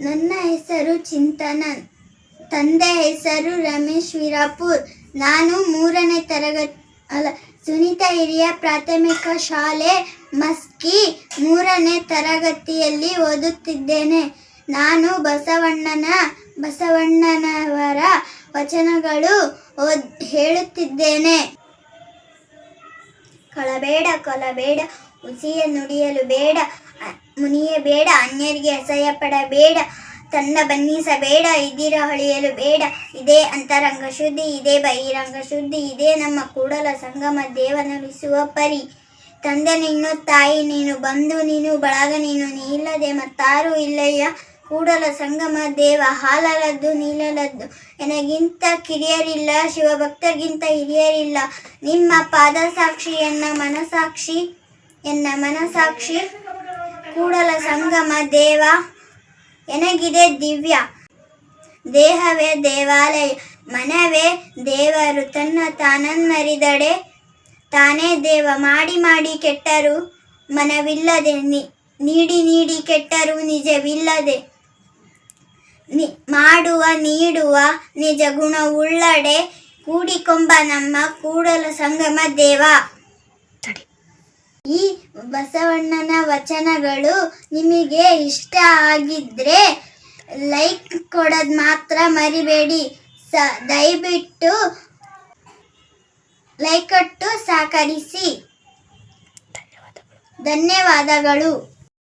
ನನ್ನ ಹೆಸರು ಚಿಂತನನ್. ತಂದೆ ಹೆಸರು ರಮೇಶ್ ವೀರಾಪುರ್. ನಾನು ಮೂರನೇ ತರಗತಿ ಅಲ್ಲ, ಸುನೀತಾ ಹಿರಿಯ ಪ್ರಾಥಮಿಕ ಶಾಲೆ ಮಸ್ಕಿ ಮೂರನೇ ತರಗತಿಯಲ್ಲಿ ಓದುತ್ತಿದ್ದೇನೆ. ನಾನು ಬಸವಣ್ಣನ, ಬಸವಣ್ಣನವರ ವಚನಗಳು ಓದ್, ಹೇಳುತ್ತಿದ್ದೇನೆ. ಕೊಳಬೇಡ, ಕೊಲಬೇಡ ಹುಸಿಯ ನುಡಿಯಲು ಬೇಡ ಮುನಿಯಬೇಡ ಅನ್ಯರಿಗೆ ಅಸಹ್ಯ ಪಡಬೇಡ ತನ್ನ ಬನ್ನಿಸಬೇಡ, ಇದಿರ ಹೊಳೆಯಲು ಬೇಡ. ಇದೇ ಅಂತರಂಗ ಶುದ್ಧಿ, ಇದೇ ಬಹಿರಂಗ ಶುದ್ಧಿ, ಇದೇ ನಮ್ಮ ಕೂಡಲ ಸಂಗಮ ದೇವನಲಿಸುವ ಪರಿ. ತಂದೆ ನೀನು, ತಾಯಿ ನೀನು ಬಂದು ನೀನು, ಬಳಗ ನೀನು, ನೀ ಇಲ್ಲದೆ ಮತ್ತಾರೂ ಇಲ್ಲಯ್ಯ. ಕೂಡಲ ಸಂಗಮ ದೇವ ಹಾಲಲದ್ದು ನೀಲಲದ್ದು ನನಗಿಂತ ಕಿರಿಯರಿಲ್ಲ, ಶಿವಭಕ್ತರಿಗಿಂತ ಹಿರಿಯರಿಲ್ಲ. ನಿಮ್ಮ ಪಾದ ಸಾಕ್ಷಿ ಎನ್ನ ಮನಸಾಕ್ಷಿ ಎನ್ನ ಮನಸಾಕ್ಷಿ. ಕೂಡಲ ಸಂಗಮ ದೇವ. ಎನಗಿದೆ ದಿವ್ಯ? ದೇಹವೇ ದೇವಾಲಯ. ಮನವೇ ದೇವರು ತನ್ನ ತಾನನ್ಮರಿದಡೆ ತಾನೇ ದೇವ ಮಾಡಿ ಮಾಡಿ ಕೆಟ್ಟರು ಮನವಿಲ್ಲದೆ ನೀಡಿ ನೀಡಿ ಕೆಟ್ಟರು ನಿಜವಿಲ್ಲದೆ. ಮಾಡುವ ನೀಡುವ ನಿಜ ಗುಣವುಳ್ಳಡೆ ಕೂಡಿಕೊಂಬ ನಮ್ಮ ಕೂಡಲ ಸಂಗಮ ದೇವ. ಈ ಬಸವಣ್ಣನ ವಚನಗಳು ನಿಮಗೆ ಇಷ್ಟ ಆಗಿದ್ರೆ ಲೈಕ್ ಕೊಡೋದು ಮಾತ್ರ ಮರಿಬೇಡಿ. ಸ, ದಯವಿಟ್ಟು ಲೈಕ್ ಕೊಟ್ಟು ಸಹಕರಿಸಿ. ಧನ್ಯವಾದಗಳು.